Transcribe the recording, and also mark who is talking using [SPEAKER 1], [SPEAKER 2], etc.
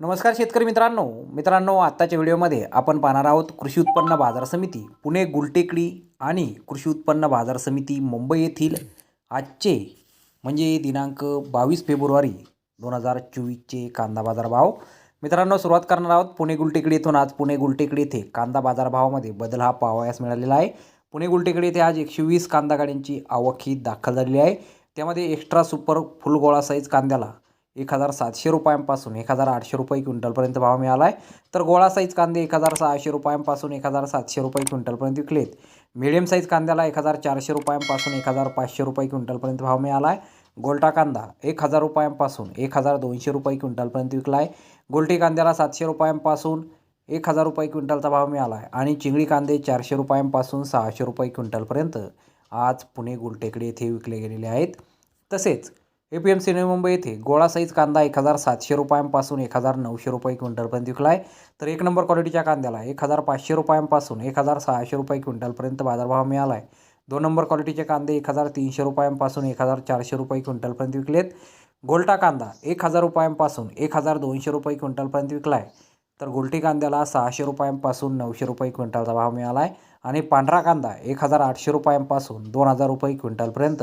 [SPEAKER 1] नमस्कार शेतकरी मित्रांनो. मित्रांनो आत्ताच्या व्हिडिओमध्ये आपण पाहणार आहोत कृषी उत्पन्न बाजार समिती पुणे गुलटेकडी आणि कृषी उत्पन्न बाजार समिती मुंबई येथील आजचे म्हणजे दिनांक बावीस फेब्रुवारी दोन हजार चोवीसचे कांदा बाजार भाव मित्रांनो सुरुवात करणार आहोत पुणे गुलटेकडी येथून. आज पुणे गुलटेकडी येथे कांदा बाजारभावामध्ये बदल हा पाहावयास मिळालेला आहे. पुणे गुलटेकडी येथे आज एकशे वीस कांदा गाड्यांची आवक ही दाखल झालेली आहे. त्यामध्ये एक्स्ट्रा सुपर फुलगोळा साईज कांद्याला एक हजार सातशे रुपयांपासून एक हजार आठशे रुपये क्विंटलपर्यंत भाव मिळाला आहे तर गोळा साईज कांदे एक हजार सहाशे रुपयांपासून एक हजार सातशे रुपये क्विंटलपर्यंत विकलेत. मिडियम साईज कांद्याला एक हजार चारशे रुपयांपासून एक हजार पाचशे रुपये क्विंटलपर्यंत भाव मिळाला आहे गोल्टा कांदा एक हजार रुपयांपासून एक हजार दोनशे रुपये क्विंटलपर्यंत विकला आहे गोल्टी कांद्याला सातशे रुपयांपासून एक हजार रुपये क्विंटलचा भाव मिळाला आहे आणि चिंगळी कांदे चारशे रुपयांपासून सहाशे रुपये क्विंटलपर्यंत आज पुणे गुलटेकडे येथे विकले गेलेले आहेत. तसेच A P M C Navi Mumbai येथे गोळा साईज कांदा एक हजार सातशे रुपयांपासून एक हजार नऊशे रुपये क्विंटलपर्यंत विकला आहे तर एक नंबर क्वालिटीच्या कांद्याला एक हजार पाचशे रुपयांपासून एक हजार सहाशे रुपये क्विंटलपर्यंत बाजारभाव मिळाला आहे दोन नंबर क्वालिटीचे कांदे एक हजार तीनशे रुपयांपासून एक हजार चारशे रुपये क्विंटलपर्यंत विकलेत. गोल्टा कांदा एक हजार रुपयांपासून एक हजार दोनशे रुपये क्विंटलपर्यंत विकला आहे तर गोलटी कांद्याला सहाशे रुपयांपासून नऊशे रुपये क्विंटलचा भाव मिळाला आहे आणि पांढरा कांदा एक हजार आठशे रुपयांपासून दोन हजार रुपये क्विंटलपर्यंत